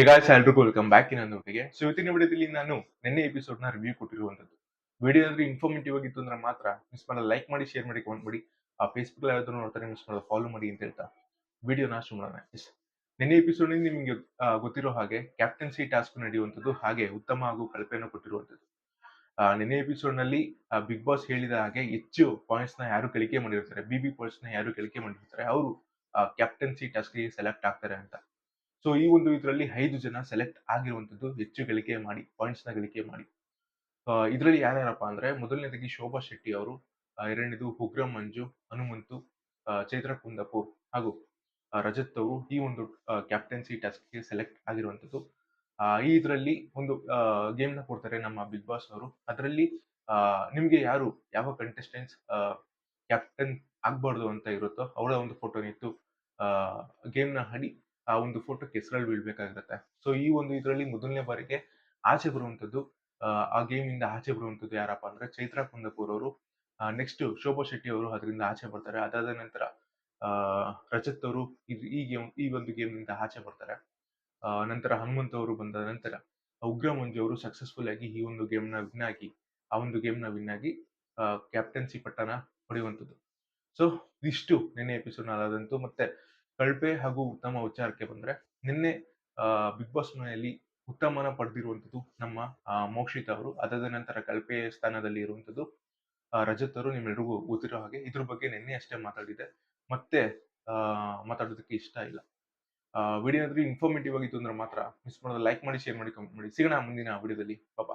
ಈಗ ಎಲ್ರಿಗೂ welcome back ಇನ್ನೊಂದೊಟ್ಟಿಗೆ so ಇವತ್ತಿನ ವಿಡಿಯೋದಲ್ಲಿ ನಾನು ನಿನ್ನೆ ಎಪಿಸೋಡ್ನ ರಿವ್ಯೂ ಕೊಟ್ಟಿರುವಂತದ್ದು ವಿಡಿಯೋ ಅಂದ್ರೆ ಇನ್ಫಾರ್ಮೇಟಿವ್ ಆಗಿತ್ತು ಅಂದ್ರೆ ಮಾತ್ರ ಮಿಸ್ ಮಾಡಲ್ಲ ಲೈಕ್ ಮಾಡಿ ಶೇರ್ ಮಾಡಿ ಕಮೆಂಟ್ ಮಾಡಿ. ಆ ಫೇಸ್ಬುಕ್ ಯಾವ್ದಾದ್ರು ನೋಡ್ತಾರೆ ಮಿಸ್ ಮಾಡಲ್ಲ ಫಾಲೋ ಮಾಡಿ ಅಂತ ಹೇಳ್ತಾ ವಿಡಿಯೋನ ಶುರು ಮಾಡೋಣ. ನಿನ್ನೆ ಎಪಿಸೋಡ್ ನಿಮಗೆ ಗೊತ್ತಿರೋ ಹಾಗೆ ಕ್ಯಾಪ್ಟನ್ಸಿ ಟಾಸ್ಕ್ ನಡೆಯುವಂಥದ್ದು, ಹಾಗೆ ಉತ್ತಮ ಹಾಗೂ ಕಳಪೆಯನ್ನು ಕೊಟ್ಟಿರುವಂಥದ್ದು. ನಿನ್ನೆ ಎಪಿಸೋಡ್ನಲ್ಲಿ ಬಿಗ್ ಬಾಸ್ ಹೇಳಿದ ಹಾಗೆ ಹೆಚ್ಚು ಪಾಯಿಂಟ್ಸ್ನ ಯಾರು ಗಳಿಕೆ ಮಾಡಿರ್ತಾರೆ ಬಿ ಬಿ ಪಾಯಿಂಟ್ಸ್ನ ಯಾರು ಗಳಿಕೆ ಮಾಡಿರ್ತಾರೆ, ಅವರು ಕ್ಯಾಪ್ಟನ್ಸಿ ಟಾಸ್ಕ್ಗೆ ಸೆಲೆಕ್ಟ್ ಆಗ್ತಾರೆ ಅಂತ. ಸೊ ಈ ಒಂದು ಇದರಲ್ಲಿ ಐದು ಜನ ಸೆಲೆಕ್ಟ್ ಆಗಿರುವಂತದ್ದು ಹೆಚ್ಚು ಗಳಿಕೆ ಮಾಡಿ ಪಾಯಿಂಟ್ಸ್ನ ಗಳಿಕೆ ಮಾಡಿ. ಇದರಲ್ಲಿ ಯಾರ್ಯಾರಪ್ಪ ಅಂದ್ರೆ ಮೊದಲನೇದಾಗಿ ಶೋಭಾ ಶೆಟ್ಟಿ ಅವರು ಎರಡನೇದು ಉಗ್ರಂ ಮಂಜು ಹನುಮಂತು ಚೈತ್ರ ಕುಂದಪುರ್ ಹಾಗೂ ರಜತ್ ಅವರು ಈ ಒಂದು ಕ್ಯಾಪ್ಟನ್ಸಿ ಟಾಸ್ಕ್ಗೆ ಸೆಲೆಕ್ಟ್ ಆಗಿರುವಂತದ್ದು ಆ, ಈ ಇದರಲ್ಲಿ ಒಂದು ಗೇಮ್ನ ಕೊಡ್ತಾರೆ ನಮ್ಮ ಬಿಗ್ ಬಾಸ್ ಅವರು ಅದರಲ್ಲಿ ನಿಮ್ಗೆ ಯಾರು ಯಾವ ಕಂಟೆಸ್ಟೆಂಟ್ಸ್ ಕ್ಯಾಪ್ಟನ್ ಆಗ್ಬಾರ್ದು ಅಂತ ಇರುತ್ತೋ ಅವಳ ಒಂದು ಫೋಟೋ ನಿಂತು ಗೇಮ್ನ ಆಡಿ ಆ ಒಂದು ಫೋಟೋಕ್ಕೆ ಹೆಸರಲ್ಲಿ ಬೀಳ್ಬೇಕಾಗಿರುತ್ತೆ. ಸೊ ಈ ಒಂದು ಇದರಲ್ಲಿ ಮೊದಲನೇ ಬಾರಿಗೆ ಆಚೆ ಬರುವಂಥದ್ದು ಆ, ಗೇಮ್ ಇಂದ ಆಚೆ ಬರುವಂಥದ್ದು ಯಾರಪ್ಪ ಅಂದ್ರೆ ಚೈತ್ರ ಕುಂದಪುರ್ ಅವರು. ನೆಕ್ಸ್ಟ್ ಶೋಭಾ ಶೆಟ್ಟಿ ಅವರು ಅದರಿಂದ ಆಚೆ ಬರ್ತಾರೆ. ಅದಾದ ನಂತರ ರಜತ್ ಅವರು ಈ ಗೇಮ್ ಈ ಒಂದು ಗೇಮ್ನಿಂದ ಆಚೆ ಬರ್ತಾರೆ. ನಂತರ ಹನುಮಂತ್ ಅವರು ಬಂದ ನಂತರ ಉಗ್ರ ಮಂಜು ಅವರು ಸಕ್ಸಸ್ಫುಲ್ ಆಗಿ ಈ ಒಂದು ಗೇಮ್ನ ವಿನ್ ಆಗಿ ಆ ಒಂದು ಗೇಮ್ನ ವಿನ್ ಆಗಿ ಕ್ಯಾಪ್ಟನ್ಸಿ ಪಟ್ಟನ ಪಡೆಯುವಂಥದ್ದು ಸೊ ಇಷ್ಟು ನಿನ್ನೆ ಎಪಿಸೋಡ್ ಅದಾದಂತೂ ಮತ್ತೆ ಕಳಪೆ ಹಾಗೂ ಉತ್ತಮ ವಿಚಾರಕ್ಕೆ ಬಂದ್ರೆ, ನಿನ್ನೆ ಬಿಗ್ ಬಾಸ್ ಮನೆಯಲ್ಲಿ ಉತ್ತಮನ ಪಡೆದಿರುವಂತದ್ದು ನಮ್ಮ ಮೋಕ್ಷಿತ ಅವರು, ಅದಾದ ನಂತರ ಕಳಪೆ ಸ್ಥಾನದಲ್ಲಿ ಇರುವಂತದ್ದು ರಜತ್ ಅವರು ನಿಮ್ಮೆಲ್ರಿಗೂ ಗೊತ್ತಿರೋ ಹಾಗೆ ಇದ್ರ ಬಗ್ಗೆ ನಿನ್ನೆ ಅಷ್ಟೇ ಮಾತಾಡಿದೆ ಮತ್ತೆ ಮಾತಾಡೋದಕ್ಕೆ ಇಷ್ಟ ಇಲ್ಲ. ವಿಡಿಯೋ ಇನ್ಫಾರ್ಮೇಟಿವ್ ಆಗಿತ್ತು ಅಂದ್ರೆ ಮಾತ್ರ ಮಿಸ್ ಮಾಡೋದು ಲೈಕ್ ಮಾಡಿ ಶೇರ್ ಮಾಡಿ ಕಮೆಂಟ್ ಮಾಡಿ. ಸಿಗೋಣ ಮುಂದಿನ ವಿಡಿಯೋದಲ್ಲಿ ಪಾಪ